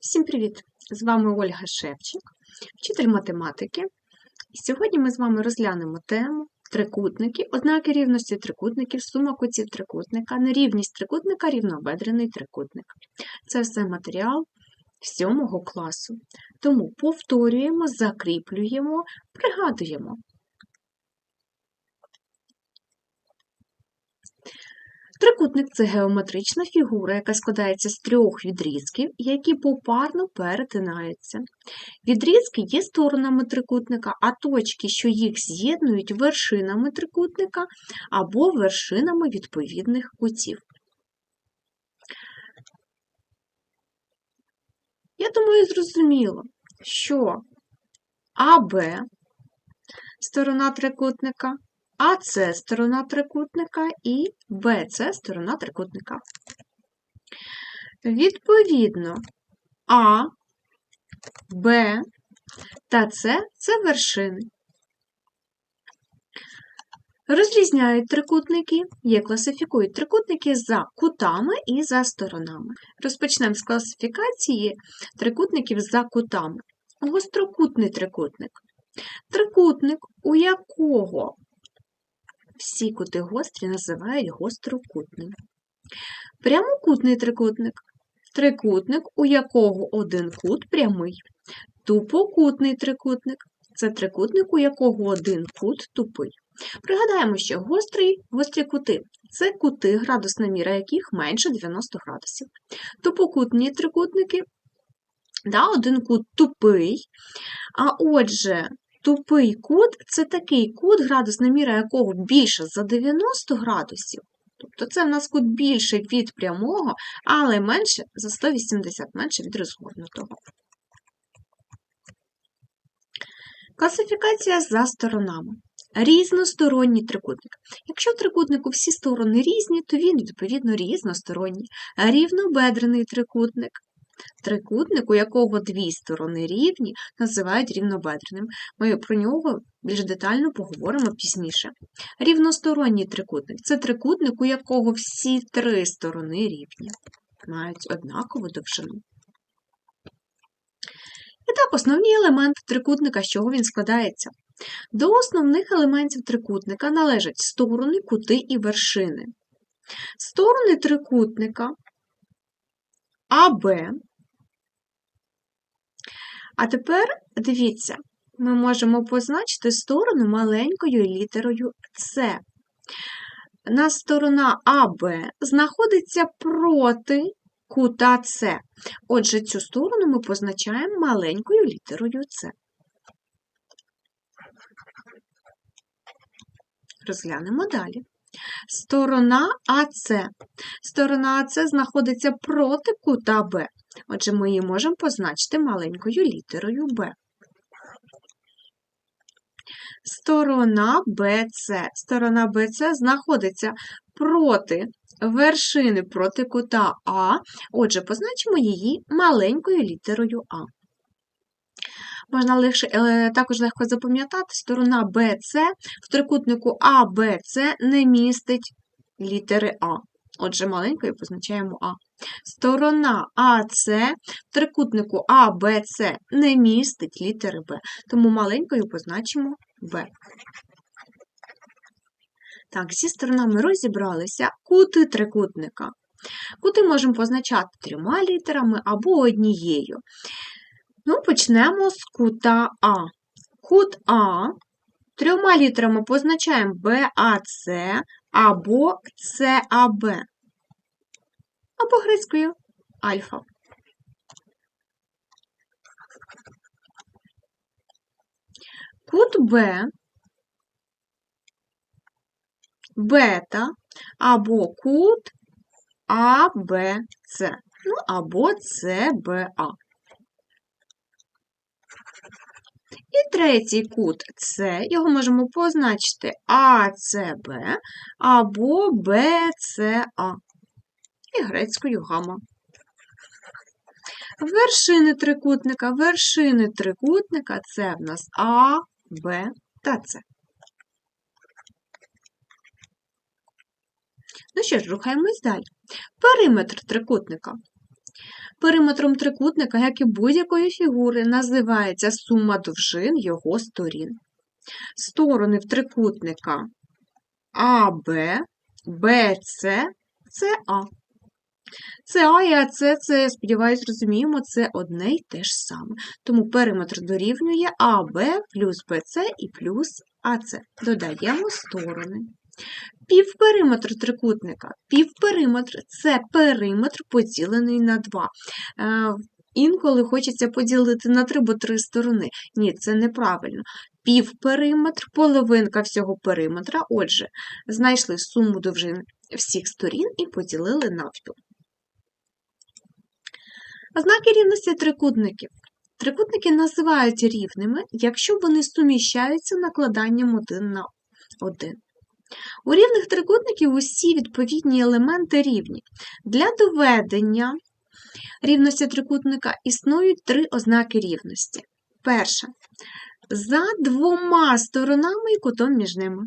Всім привіт! З вами Ольга Шевчик, вчитель математики. І сьогодні ми з вами розглянемо тему трикутники, ознаки рівності трикутників, сума кутів трикутника, нерівність трикутника, рівнобедрений трикутник. Це все матеріал 7 класу. Тому повторюємо, закріплюємо, пригадуємо. Трикутник це геометрична фігура, яка складається з трьох відрізків, які попарно перетинаються. Відрізки є сторонами трикутника, а точки, що їх з'єднують вершинами трикутника або вершинами відповідних кутів. Я думаю, зрозуміло, що АБ сторона трикутника, АС сторона трикутника і БЦ сторона трикутника. Відповідно, А, Б та С це вершини. Розрізняють трикутники, є класифікують трикутники за кутами і за сторонами. Розпочнемо з класифікації трикутників за кутами. Гострокутний трикутник. Трикутник, у якого всі кути гострі називають гострокутним. Прямокутний трикутник. Трикутник, у якого один кут прямий. Тупокутний трикутник. Це трикутник, у якого один кут тупий. Пригадаємо, що гострий, гострі кути це кути, градусна міра яких менше 90 градусів. Тупокутні трикутники, да, один кут тупий, а отже, тупий кут це такий кут, градусна міра якого більше за 90 градусів. Тобто це в нас кут більше від прямого, але менше за 180, менше від розгорнутого. Класифікація за сторонами. Різносторонній трикутник. Якщо в трикутнику всі сторони різні, то він, відповідно, різносторонній. Рівнобедрений трикутник. Трикутник, у якого дві сторони рівні, називають рівнобедреним. Ми про нього більш детально поговоримо пізніше. Рівносторонній трикутник це трикутник, у якого всі три сторони рівні, мають однакову довжину. І так, основні елементи трикутника, з чого він складається. До основних елементів трикутника належать сторони, кути і вершини. Сторони трикутника АБ. А тепер дивіться, ми можемо позначити сторону маленькою літерою С. На сторона АБ знаходиться проти кута С. Отже, цю сторону ми позначаємо маленькою літерою С. Розглянемо далі. Сторона АС. Сторона АС знаходиться проти кута Б. Отже, ми її можемо позначити маленькою літерою Б. Сторона BC. Сторона BC знаходиться проти вершини проти кута А. Отже, позначимо її маленькою літерою А. Можна легше, е, також легко запам'ятати, сторона BC в трикутнику ABC не містить літери А. Отже, маленькою позначаємо А. Сторона АС в трикутнику ABC не містить літери Б, тому маленькою позначимо Б. Так, зі сторонами розібралися кути трикутника. Кути можемо позначати трьома літерами або однією. Ну, почнемо з кута А. Кут А трьома літерами позначаємо БАЦ або САБ. Або грецькою. Альфа. Кут Б, бета або кут АБЦ, ну або ЦБА. І третій кут С, його можемо позначити АЦБ або БЦА і грецькою гама. Вершини трикутника. Вершини трикутника це в нас А, Б та С. Ну що ж, рухаємось далі. Периметр трикутника. Периметром трикутника, як і будь-якої фігури, називається сума довжин його сторін. Сторони в трикутника АБ, БЦ, СА. СА і АЦ, це, сподіваюся, розуміємо, це одне й те ж саме. Тому периметр дорівнює АБ плюс БЦ і плюс АЦ. Додаємо сторони. Півпериметр трикутника. Півпериметр це периметр поділений на 2. Е, Інколи хочеться поділити на 3, бо 3 сторони. Ні, це неправильно. Півпериметр, половинка всього периметра. Отже, знайшли суму довжин всіх сторін і поділили навпіл. Ознаки рівності трикутників. Трикутники називають рівними, якщо вони суміщаються накладанням один на один. У рівних трикутників усі відповідні елементи рівні. Для доведення рівності трикутника існують три ознаки рівності. Перша за двома сторонами і кутом між ними.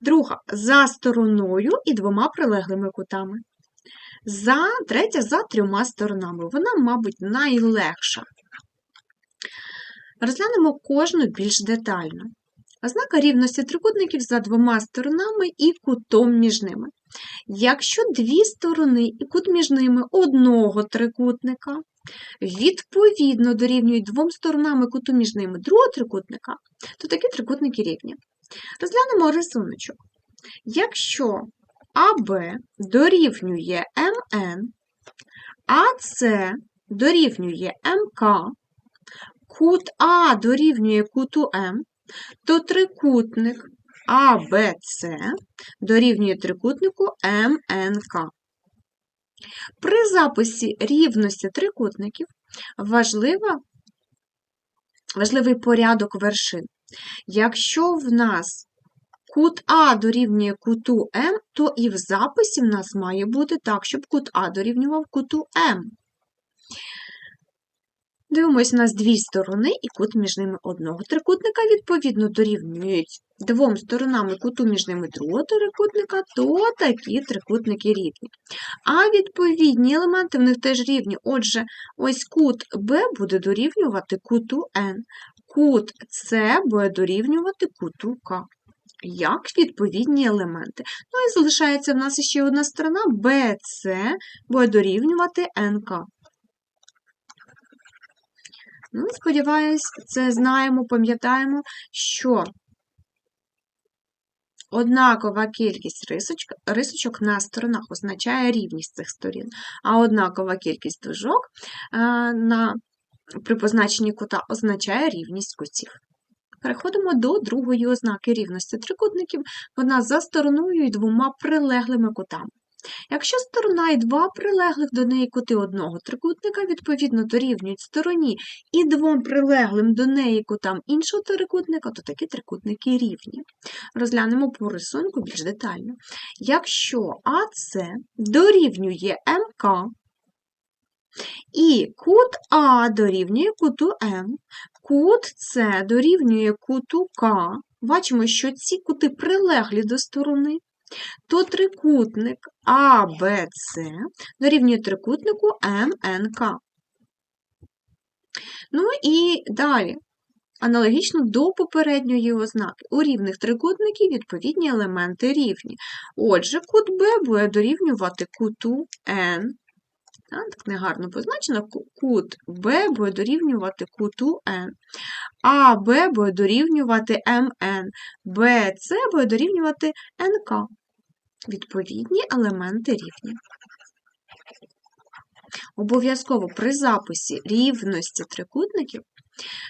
Друга за стороною і двома прилеглими кутами. За, третя за трьома сторонами. Вона, мабуть, найлегша. Розглянемо кожну більш детально. Ознака рівності трикутників за двома сторонами і кутом між ними. Якщо дві сторони і кут між ними одного трикутника відповідно дорівнюють двом сторонам і куту між ними другого трикутника, то такі трикутники рівні. Розглянемо рисуночок. Якщо АБ дорівнює МН, АС дорівнює МК, кут А дорівнює куту М, то трикутник АБЦ дорівнює трикутнику МНК. При записі рівності трикутників важлива, важливий порядок вершин. Якщо в нас кут А дорівнює куту М, то і в записі в нас має бути так, щоб кут А дорівнював куту М. Дивимось, у нас дві сторони і кут між ними одного трикутника, відповідно, дорівнюють двом сторонам куту між ними другого трикутника, то такі трикутники рівні. А відповідні елементи в них теж рівні. Отже, ось кут Б буде дорівнювати куту Н, кут С буде дорівнювати куту К. Як відповідні елементи. Ну і залишається в нас ще одна сторона BC буде дорівнювати НК. Ну, сподіваюсь, це знаємо, пам'ятаємо, що однакова кількість рисочок, рисочок на сторонах означає рівність цих сторін, а однакова кількість дужок е, на, при позначенні кута означає рівність кутів. Переходимо до другої ознаки рівності трикутників, вона за стороною і двома прилеглими кутами. Якщо сторона і два прилеглих до неї кути одного трикутника, відповідно дорівнюють стороні і двом прилеглим до неї кутам іншого трикутника, то такі трикутники рівні. Розглянемо по рисунку більш детально. Якщо АС дорівнює МК, і кут А дорівнює куту М, кут С дорівнює куту К, бачимо, що ці кути прилеглі до сторони, то трикутник АБЦ дорівнює трикутнику МНК. Ну і далі, аналогічно до попередньої ознаки, у рівних трикутників відповідні елементи рівні. Отже, кут Б буде дорівнювати куту Н. Так, негарно позначено, кут Б буде дорівнювати куту Н, а Б буде дорівнювати МН, БЦ буде дорівнювати НК. Відповідні елементи рівні. Обов'язково при записі рівності трикутників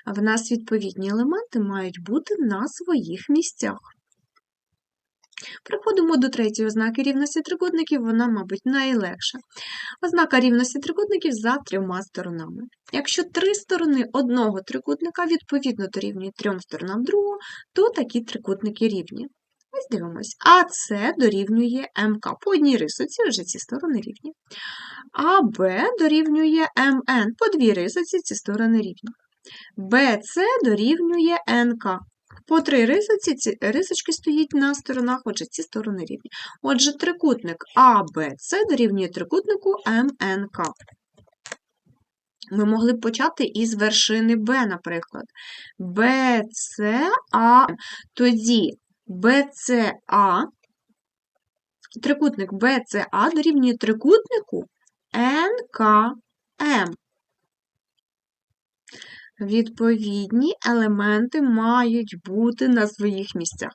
в нас відповідні елементи мають бути на своїх місцях. Приходимо до третьої ознаки рівності трикутників, вона, мабуть, найлегша. Ознака рівності трикутників за трьома сторонами. Якщо три сторони одного трикутника відповідно дорівнюють трьом сторонам другого, то такі трикутники рівні. Ось дивимось. АС дорівнює МК. По одній рисоці вже ці сторони рівні. АБ дорівнює МН. По дві рисоці ці сторони рівні. БЦ дорівнює НК. По три рисоці ці рисочки стоять на сторонах, отже, ці сторони рівні. Отже, трикутник АБЦ дорівнює трикутнику МНК. Ми могли б почати із вершини Б, наприклад. BCA. Тоді BCA, трикутник BCA дорівнює трикутнику NKM. Відповідні елементи мають бути на своїх місцях.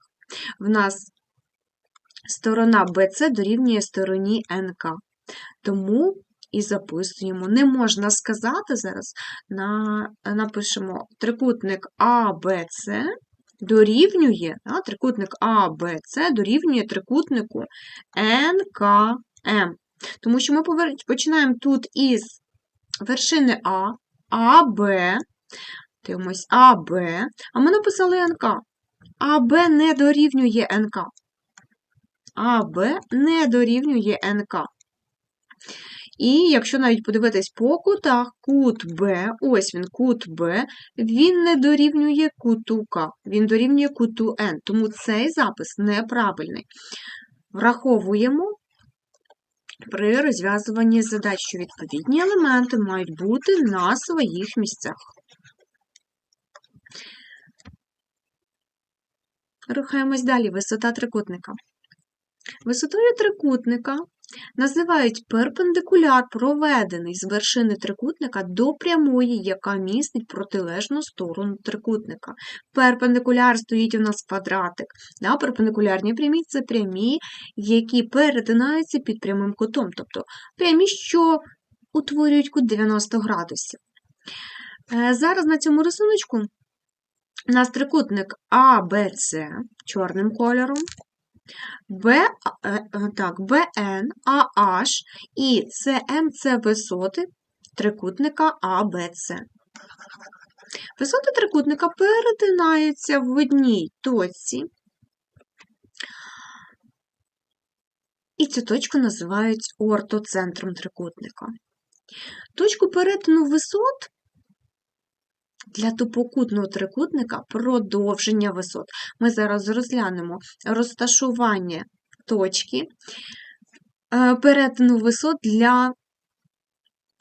В нас сторона BC дорівнює стороні НК. Тому і записуємо. Не можна сказати зараз, на, напишемо трикутник ABC дорівнює, да, трикутник ABC дорівнює трикутнику НКМ. Тому що ми починаємо тут із вершини А, АБ, дивимось АБ, а ми написали НК. АБ не дорівнює НК. АБ не дорівнює НК. І якщо навіть подивитись по кутах, кут Б, ось він, кут Б, він не дорівнює куту К, він дорівнює куту Н, тому цей запис неправильний. Враховуємо при розв'язуванні задач, що відповідні елементи мають бути на своїх місцях. Рухаємось далі. Висота трикутника. Висотою трикутника називають перпендикуляр, проведений з вершини трикутника до прямої, яка містить протилежну сторону трикутника. Перпендикуляр стоїть у нас квадратик. Да, Перпендикулярні прямі це прямі, які перетинаються під прямим кутом, тобто прямі, що утворюють кут 90 градусів. Е, зараз на цьому рисуночку у нас трикутник АБЦ чорним кольором. Б, е, так, БН, АH і СМ це висоти трикутника АБЦ. Висоти трикутника перетинаються в одній точці, і цю точку називають ортоцентром трикутника. Точку перетину висот для тупокутного трикутника продовження висот. Ми зараз розглянемо розташування точки е, перетину висот для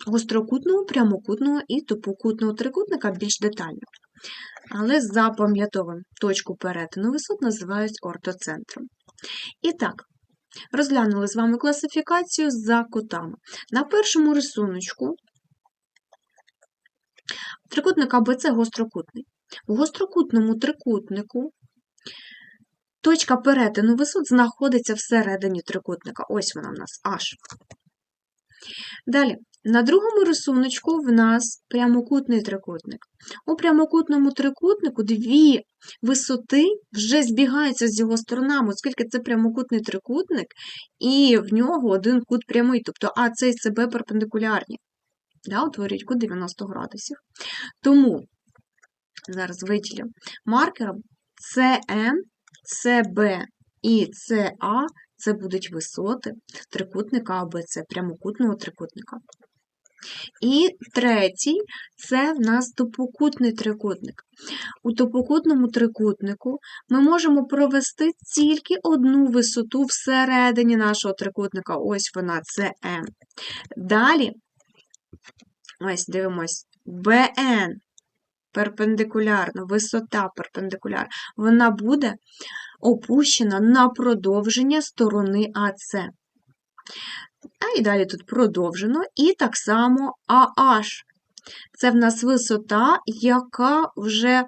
гострокутного, прямокутного і тупокутного трикутника більш детально. Але запам'ятовуємо, точку перетину висот називають ортоцентром. І так, розглянули з вами класифікацію за кутами. На першому рисуночку Трикутник АБЦ гострокутний. У гострокутному трикутнику точка перетину висот знаходиться всередині трикутника. Ось вона в нас H. Далі, на другому рисуночку в нас прямокутний трикутник. У прямокутному трикутнику дві висоти вже збігаються з його сторонами, оскільки це прямокутний трикутник, і в нього один кут прямий, тобто АЦ і СБ перпендикулярні да, утворюють кут 90 градусів. Тому, зараз виділю маркером CM, CB і CA це будуть висоти трикутника АБЦ, прямокутного трикутника. І третій це в нас топокутний трикутник. У топокутному трикутнику ми можемо провести тільки одну висоту всередині нашого трикутника. Ось вона, це М. Далі Ось дивимось, BN перпендикулярно, висота перпендикулярна, вона буде опущена на продовження сторони АС. А і далі тут продовжено, і так само AH. Це в нас висота, яка вже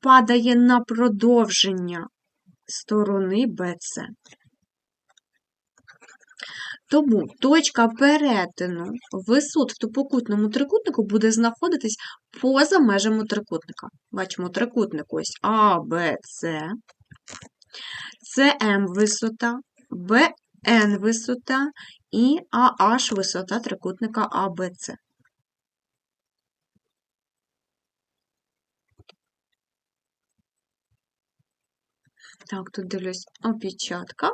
падає на продовження сторони BC. Тому точка перетину висот в тупокутному трикутнику буде знаходитись поза межами трикутника. Бачимо трикутник ось А, Б, С, СМ висота, БН висота і АH висота трикутника АБЦ. Так, тут дивлюсь опечатка.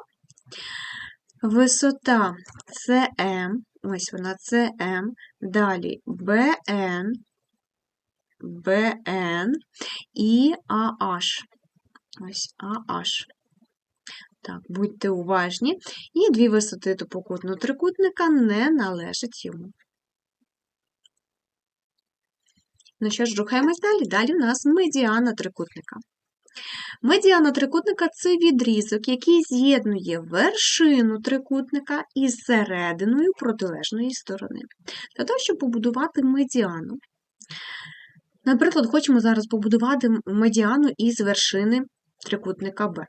Висота CM, ось вона CM, далі BN, BN і AH. Ось AH. Так, будьте уважні. І дві висоти топокутного трикутника не належать йому. Ну що ж, рухаємось далі. Далі у нас медіана трикутника. Медіана трикутника це відрізок, який з'єднує вершину трикутника із серединою протилежної сторони. Для того, щоб побудувати медіану. Наприклад, хочемо зараз побудувати медіану із вершини трикутника Б.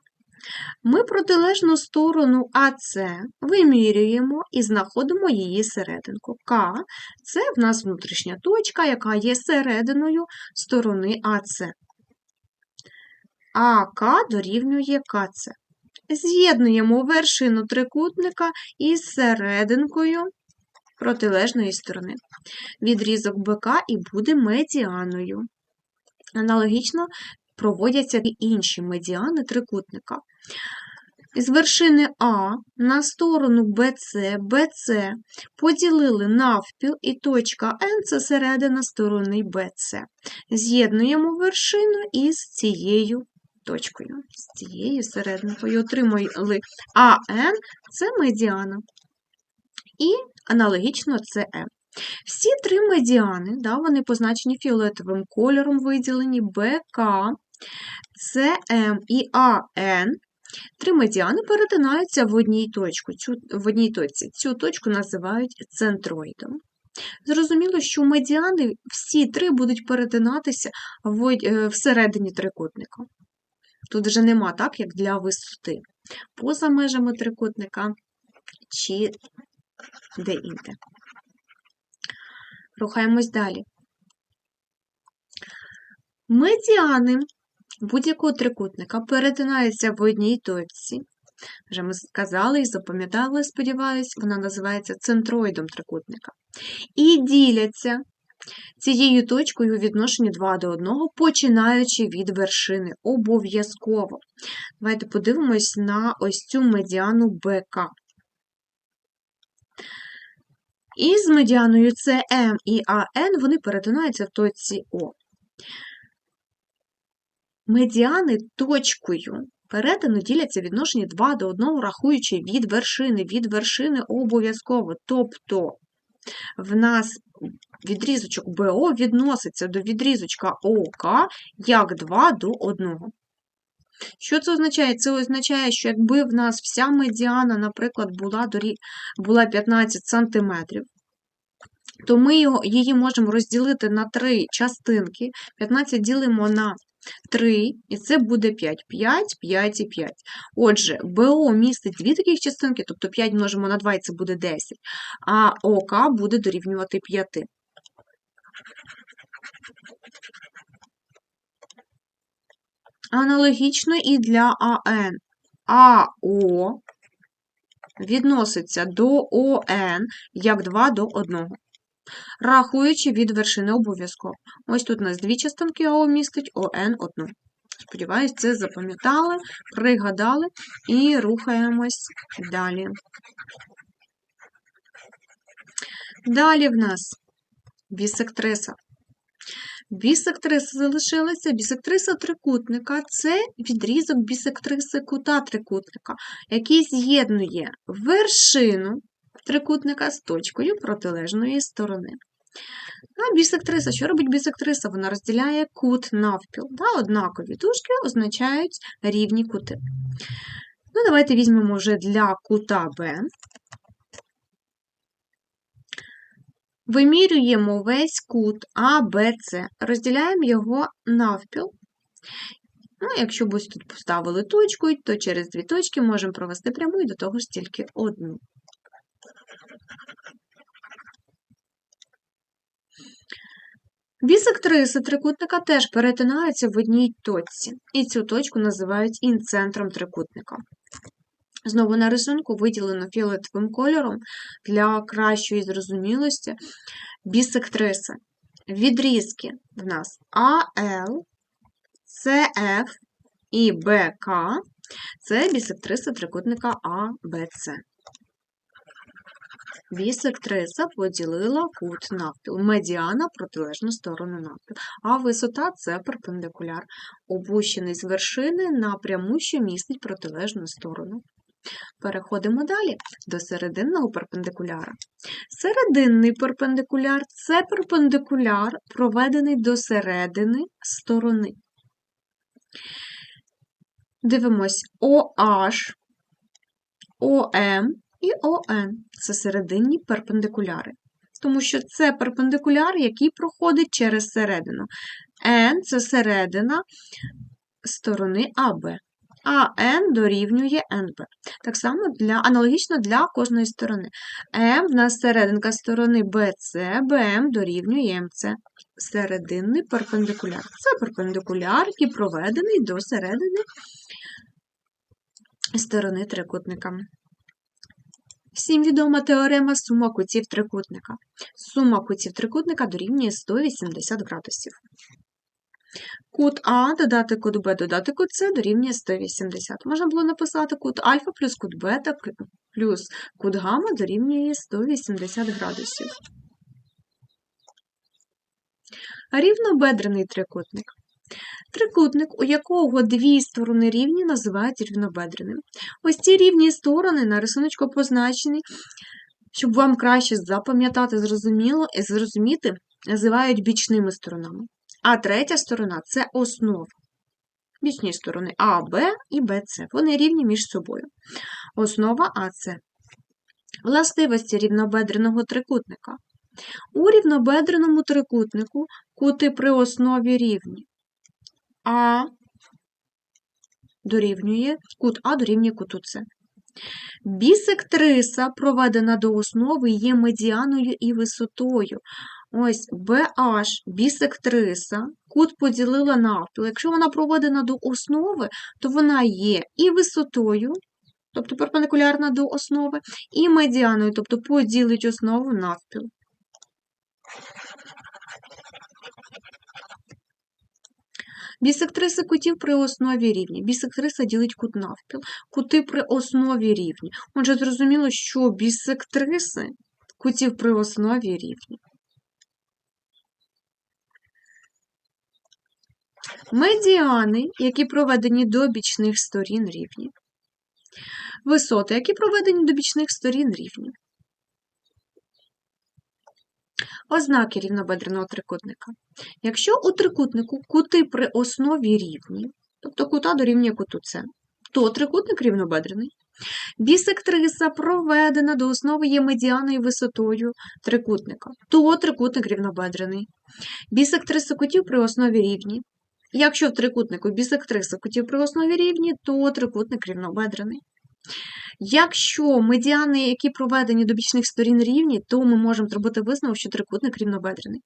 Ми протилежну сторону АС вимірюємо і знаходимо її серединку. К це в нас внутрішня точка, яка є серединою сторони АС. АК дорівнює КЦ. З'єднуємо вершину трикутника із серединкою протилежної сторони. Відрізок БК і буде медіаною. Аналогічно проводяться і інші медіани трикутника. З вершини А на сторону BC, BC поділили навпіл і точка N це середина сторони BC. З'єднуємо вершину із цією точкою, з цією серединкою. Отримали АН це медіана. І аналогічно це М. Всі три медіани, да, вони позначені фіолетовим кольором, виділені БК, СМ і АН. Три медіани перетинаються в одній точці. Цю, в одній точці. Цю точку називають центроїдом. Зрозуміло, що медіани всі три будуть перетинатися в, е, всередині трикутника. Тут вже нема так, як для висоти. Поза межами трикутника чи де-інде. Рухаємось далі. Медіани будь-якого трикутника перетинаються в одній точці. Вже ми сказали і запам'ятали, сподіваюсь, вона називається центроїдом трикутника. І діляться цією точкою у відношенні 2 до 1, починаючи від вершини. Обов'язково. Давайте подивимось на ось цю медіану БК. І з медіаною CM і AN вони перетинаються в точці О. Медіани точкою перетину діляться відношенні 2 до 1, рахуючи від вершини, від вершини обов'язково. Тобто в нас відрізочок БО відноситься до відрізочка ОК як 2 до 1. Що це означає? Це означає, що якби в нас вся медіана, наприклад, була була 15 см, то ми її можемо розділити на три частинки. 15 ділимо на 3, і це буде 5. 5, 5 і 5. Отже, БО містить дві таких частинки, тобто 5 множимо на 2, і це буде 10, а ОК буде дорівнювати 5. Аналогічно і для АН. АО відноситься до ОН як 2 до 1 рахуючи від вершини обов'язково. Ось тут у нас дві частинки АО містить ОН одну. Сподіваюсь, це запам'ятали, пригадали і рухаємось далі. Далі в нас бісектриса. Бісектриса залишилася. Бісектриса трикутника це відрізок бісектриси кута трикутника, який з'єднує вершину трикутника з точкою протилежної сторони. А бісектриса, що робить бісектриса? Вона розділяє кут навпіл. Да? Однакові дужки означають рівні кути. Ну, Давайте візьмемо вже для кута Б. Вимірюємо весь кут А, Б, С, розділяємо його навпіл. Ну, Якщо б ось тут поставили точку, то через дві точки можемо провести пряму і до того ж тільки одну. Бісектриси трикутника теж перетинаються в одній точці, і цю точку називають інцентром трикутника. Знову на рисунку виділено фіолетовим кольором для кращої зрозумілості бісектриси. Відрізки в нас АЛ, СФ і БК це бісектриси трикутника АБЦ. Бісектриса поділила кут навпіл, медіана протилежну сторону навпіл, а висота це перпендикуляр, опущений з вершини на пряму, що містить протилежну сторону. Переходимо далі до серединного перпендикуляра. Серединний перпендикуляр це перпендикуляр, проведений до середини сторони. Дивимось OH, і ON це серединні перпендикуляри. Тому що це перпендикуляр, який проходить через середину. N це середина сторони АБ, а N дорівнює NB. Так само для, аналогічно для кожної сторони. М в нас серединка сторони BC, BM дорівнює MC. Серединний перпендикуляр. Це перпендикуляр, який проведений до середини сторони трикутника. Всім відома теорема сума кутів трикутника. Сума кутів трикутника дорівнює 180 градусів. Кут А додати кут Б додати кут С дорівнює 180. Можна було написати кут альфа плюс кут бета плюс кут гамма дорівнює 180 градусів. Рівнобедрений трикутник. Трикутник, у якого дві сторони рівні, називають рівнобедреним. Ось ці рівні сторони на рисуночку позначені, щоб вам краще запам'ятати, зрозуміло і зрозуміти, називають бічними сторонами. А третя сторона це основа. Бічні сторони А, Б і БЦ. Вони рівні між собою. Основа АЦ. Властивості рівнобедреного трикутника. У рівнобедреному трикутнику кути при основі рівні. А дорівнює кут А дорівнює куту С. Бісектриса, проведена до основи, є медіаною і висотою. Ось BH, бісектриса, кут поділила навпіл. Якщо вона проведена до основи, то вона є і висотою, тобто перпендикулярна до основи, і медіаною, тобто поділить основу навпіл. Бісектриса кутів при основі рівні. Бісектриса ділить кут навпіл. Кути при основі рівні. Отже, зрозуміло, що бісектриси кутів при основі рівні. Медіани, які проведені до бічних сторін рівні. Висоти, які проведені до бічних сторін рівні. Ознаки рівнобедреного трикутника. Якщо у трикутнику кути при основі рівні, тобто кута дорівнює куту С, то трикутник рівнобедрений. Бісектриса проведена до основи є медіаною висотою трикутника, то трикутник рівнобедрений. Бісектриса кутів при основі рівні. Якщо в трикутнику бісектриса кутів при основі рівні, то трикутник рівнобедрений. Якщо медіани, які проведені до бічних сторін рівні, то ми можемо зробити висновок, що трикутник рівнобедрений.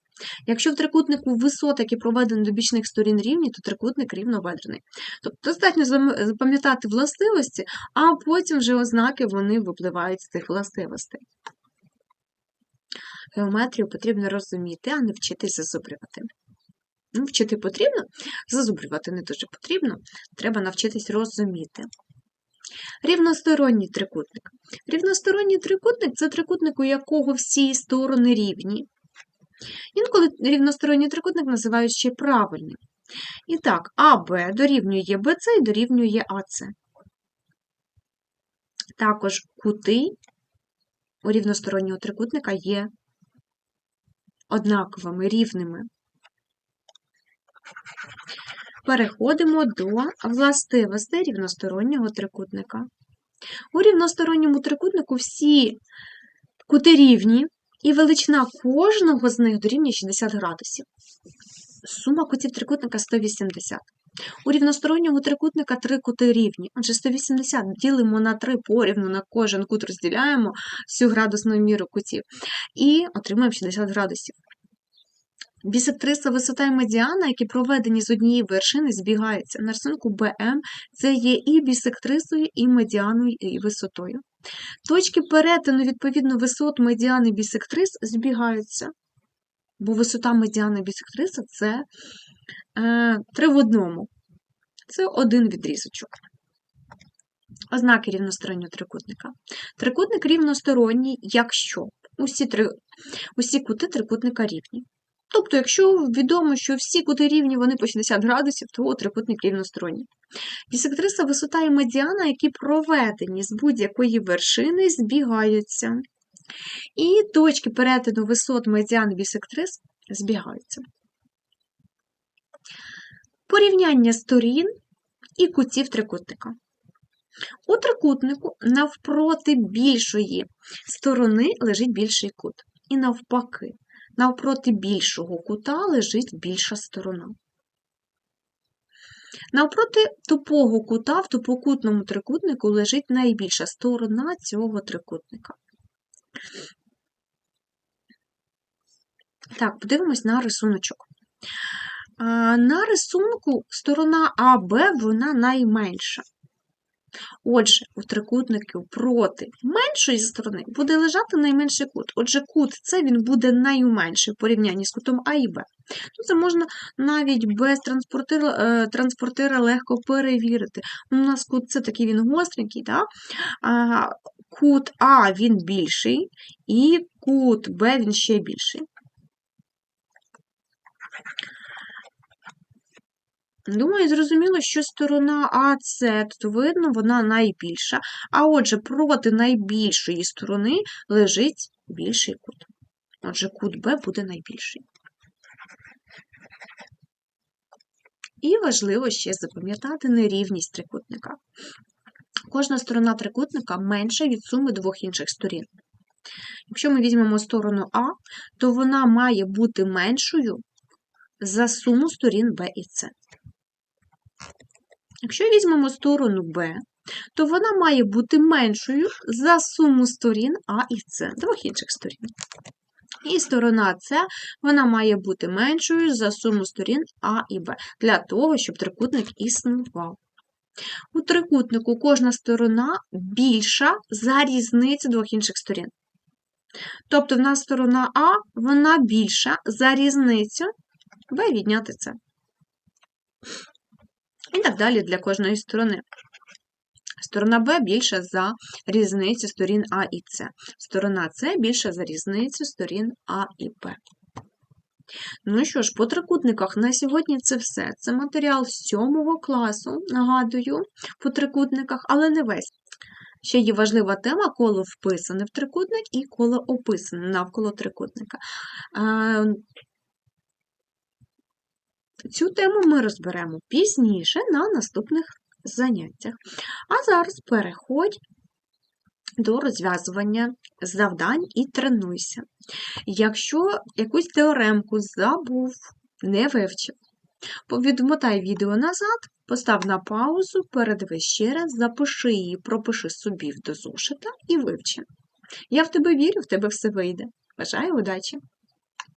Якщо в трикутнику висоти, які проведені до бічних сторін рівні, то трикутник рівнобедрений. Тобто достатньо запам'ятати властивості, а потім вже ознаки вони випливають з цих властивостей. Геометрію потрібно розуміти, а не вчитися зазубрювати. Ну, Вчити потрібно, зазубрювати не дуже потрібно, треба навчитись розуміти. Рівносторонній трикутник. Рівносторонній трикутник це трикутник, у якого всі сторони рівні. Інколи рівносторонній трикутник називають ще правильним. І так, АБ дорівнює БЦ і дорівнює АЦ. Також кути у рівностороннього трикутника є однаковими, рівними. Переходимо до властивостей рівностороннього трикутника. У рівносторонньому трикутнику всі кути рівні, і величина кожного з них дорівнює 60 градусів. Сума кутів трикутника 180. У рівностороннього трикутника три кути рівні. Отже, 180 ділимо на 3 порівну, на кожен кут розділяємо всю градусну міру кутів і отримуємо 60 градусів. Бісектриса висота і медіана, які проведені з однієї вершини, збігаються. На рисунку БМ це є і бісектрисою, і медіаною, і висотою. Точки перетину, відповідно, висот медіани бісектрис збігаються. Бо висота медіани бісектриса це е, три в одному. Це один відрізочок. Ознаки рівностороннього трикутника. Трикутник рівносторонній, якщо усі, три, усі кути трикутника рівні. Тобто, якщо відомо, що всі кути рівні вони по 60 градусів, то трикутник рівносторонній. Бісектриса висота і медіана, які проведені з будь-якої вершини, збігаються. І точки перетину висот медіан бісектрис збігаються. Порівняння сторін і кутів трикутника. У трикутнику навпроти більшої сторони лежить більший кут. І навпаки, навпроти більшого кута лежить більша сторона. Навпроти тупого кута в тупокутному трикутнику лежить найбільша сторона цього трикутника. Так, подивимось на рисуночок. На рисунку сторона АБ вона найменша. Отже, у трикутнику проти меншої сторони буде лежати найменший кут. Отже, кут це він буде найменший в порівнянні з кутом А і Б. Ну, Це можна навіть без транспортира, е, транспортира легко перевірити. У нас кут це такий він гостренький, да? кут А він більший, і кут Б він ще більший. Думаю, зрозуміло, що сторона АС, тут видно, вона найбільша, а отже, проти найбільшої сторони лежить більший кут. Отже, кут Б буде найбільший. І важливо ще запам'ятати нерівність трикутника. Кожна сторона трикутника менша від суми двох інших сторін. Якщо ми візьмемо сторону А, то вона має бути меншою за суму сторін Б і С. Якщо візьмемо сторону Б, то вона має бути меншою за суму сторін А і С, двох інших сторін. І сторона С вона має бути меншою за суму сторін А і Б, для того, щоб трикутник існував. У трикутнику кожна сторона більша за різницю двох інших сторін. Тобто в нас сторона А вона більша за різницю Б відняти С. І так далі для кожної сторони. Сторона Б більша за різницю сторін А і С. Сторона С більша за різницю сторін А і Б. Ну що ж, по трикутниках на сьогодні це все. Це матеріал 7 класу, нагадую, по трикутниках, але не весь. Ще є важлива тема коло вписане в трикутник і коло описане навколо трикутника. Цю тему ми розберемо пізніше на наступних заняттях. А зараз переходь до розв'язування завдань і тренуйся. Якщо якусь теоремку забув, не вивчив, відмотай відео назад, постав на паузу, передивись ще раз, запиши її, пропиши собі до зошита і вивчи. Я в тебе вірю, в тебе все вийде. Бажаю удачі!